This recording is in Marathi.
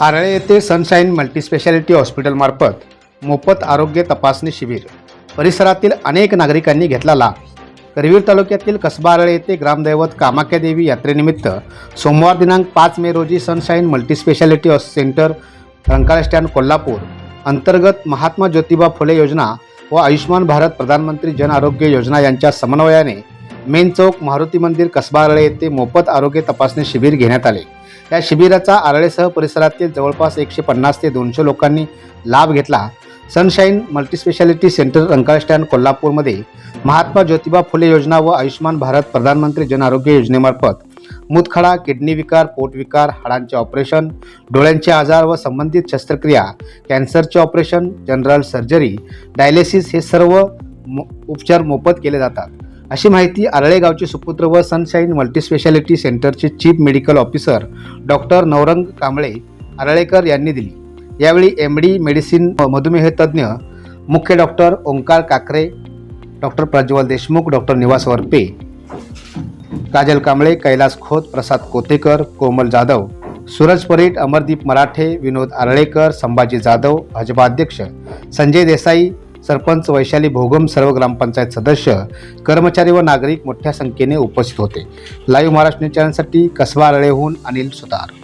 आरळे येथे सनशाईन मल्टीस्पेशालिटी हॉस्पिटलमार्फत मोफत आरोग्य तपासणी शिबिर. परिसरातील अनेक नागरिकांनी घेतला लाभ. करवीर तालुक्यातील कसबा आरळे येथे ग्रामदैवत कामाख्या देवी यात्रेनिमित्त सोमवार दिनांक पाच मे रोजी सनशाईन मल्टीस्पेशालिटी हॉस- सेंटर रंकाळा स्टँड कोल्हापूर अंतर्गत महात्मा ज्योतिबा फुले योजना व आयुष्मान भारत प्रधानमंत्री जन आरोग्य योजना यांच्या समन्वयाने मेन चौक मारुती मंदिर कसबा आरळे येथे मोफत आरोग्य तपासणी शिबिर घेण्यात आले. या शिबिराचा आरळेसह परिसरातील जवळपास एकशे पन्नास ते दोनशे लोकांनी लाभ घेतला. Sunshine multispeciality centre Rankala stand कोल्हापूरमध्ये महात्मा ज्योतिबा फुले योजना व आयुष्यमान भारत प्रधानमंत्री जन आरोग्य योजनेमार्फत मूतखडा किडनी विकार पोटविकार हाडांचे ऑपरेशन डोळ्यांचे आजार व संबंधित शस्त्रक्रिया कॅन्सरचे ऑपरेशन जनरल सर्जरी डायलिसिस हे सर्व मो- उपचार मोफत केले जातात. अशी माहिती आरळेगावचे सुपुत्र व सनशाईन मल्टीस्पेशालिटी सेंटरचे chief medical officer doctor Navrang Kamble Aralekar यांनी दिली. यावेळी एम डी मेडिसिन मधुमेह तज्ज्ञ मुख्य doctor Omkar Kakre doctor Prajwal Deshmukh doctor Niwas Warpe Kajal Kamble Kailas Khot प्रसाद कोतेकर कोमल जाधव सूरज परीट अमरदीप मराठे विनोद आरळेकर संभाजी जाधव भाजपा अध्यक्ष संजय देसाई सरपंच वैशाली भोगम सर्व ग्रामपंचायत सदस्य कर्मचारी व नागरिक मोठ्या संख्येने उपस्थित होते. लाईव्ह महाराष्ट्र न्यूज चॅनलसाठी कसबा रळेहून अनिल सुतार.